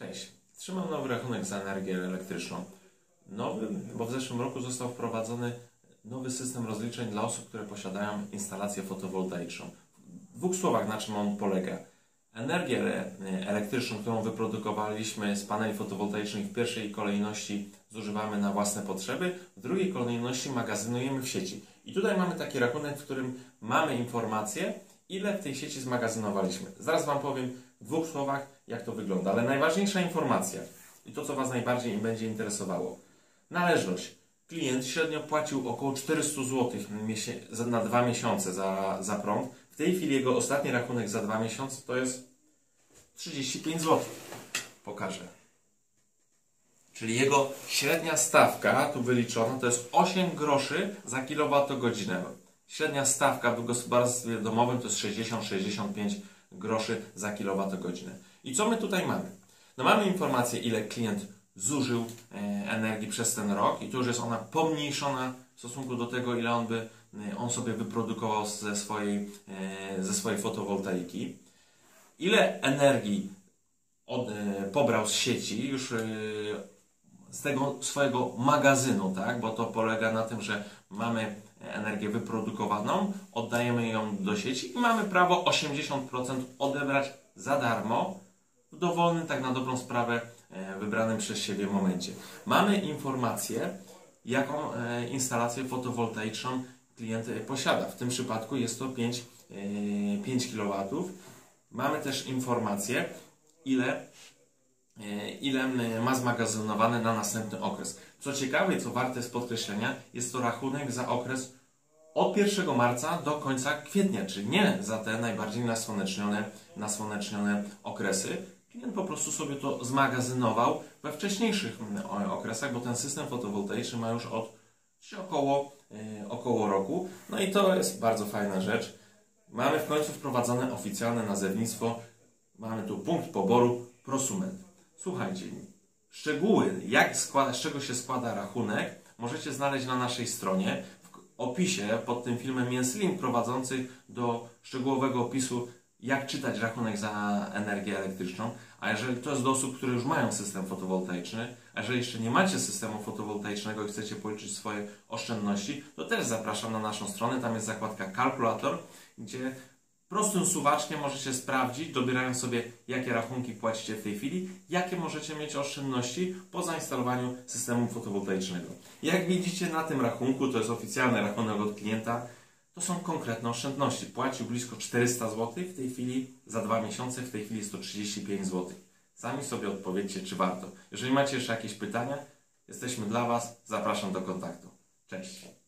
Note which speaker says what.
Speaker 1: Cześć. Trzymam nowy rachunek za energię elektryczną. Nowy, bo w zeszłym roku został wprowadzony nowy system rozliczeń dla osób, które posiadają instalację fotowoltaiczną. W dwóch słowach, na czym on polega. Energię e- elektryczną, którą wyprodukowaliśmy z paneli fotowoltaicznych w pierwszej kolejności zużywamy na własne potrzeby, w drugiej kolejności magazynujemy w sieci. I tutaj mamy taki rachunek, w którym mamy informację, ile w tej sieci zmagazynowaliśmy. Zaraz Wam powiem w dwóch słowach, jak to wygląda. Ale najważniejsza informacja i to, co Was najbardziej będzie interesowało. Należność. Klient średnio płacił około 400 zł na dwa miesiące za, za prąd. W tej chwili jego ostatni rachunek za dwa miesiące to jest 35 zł. Pokażę. Czyli jego średnia stawka, tu wyliczona, to jest 8 groszy za kilowatogodzinę. Średnia stawka w gospodarstwie domowym to jest 60-65 groszy za kilowatogodzinę. I co my tutaj mamy? No mamy informację, ile klient zużył e, energii przez ten rok i tu już jest ona pomniejszona w stosunku do tego, ile on, by, e, on sobie wyprodukował ze swojej, e, ze swojej fotowoltaiki. Ile energii od, pobrał z sieci już z tego swojego magazynu, tak? bo to polega na tym, że mamy energię wyprodukowaną, oddajemy ją do sieci i mamy prawo 80% odebrać za darmo w dowolnym, tak na dobrą sprawę, e, wybranym przez siebie momencie. Mamy informację, jaką e, instalację fotowoltaiczną klient e, posiada. W tym przypadku jest to 5, 5 kW. Mamy też informację, ile, ile ma zmagazynowane na następny okres. Co ciekawe co warte jest podkreślenia, jest to rachunek za okres od 1 marca do końca kwietnia, czyli nie za te najbardziej nasłonecznione, nasłonecznione okresy. Klient po prostu sobie to zmagazynował we wcześniejszych mm, okresach, bo ten system fotowoltaiczny ma już od około, yy, około roku. No i to jest bardzo fajna rzecz. Mamy w końcu wprowadzone oficjalne nazewnictwo. Mamy tu punkt poboru prosument. Słuchajcie, szczegóły, jak składa, z czego się składa rachunek, możecie znaleźć na naszej stronie opisie pod tym filmem jest link prowadzący do szczegółowego opisu, jak czytać rachunek za energię elektryczną. A jeżeli to jest do osób, które już mają system fotowoltaiczny, a jeżeli jeszcze nie macie systemu fotowoltaicznego i chcecie policzyć swoje oszczędności, to też zapraszam na naszą stronę. Tam jest zakładka kalkulator, gdzie Prostym suwaczkiem możecie sprawdzić, dobierając sobie, jakie rachunki płacicie w tej chwili, jakie możecie mieć oszczędności po zainstalowaniu systemu fotowoltaicznego. Jak widzicie na tym rachunku, to jest oficjalny rachunek od klienta, to są konkretne oszczędności. Płacił blisko 400 zł, w tej chwili za dwa miesiące, w tej chwili jest to 35 zł. Sami sobie odpowiedzcie, czy warto. Jeżeli macie jeszcze jakieś pytania, jesteśmy dla Was. Zapraszam do kontaktu. Cześć.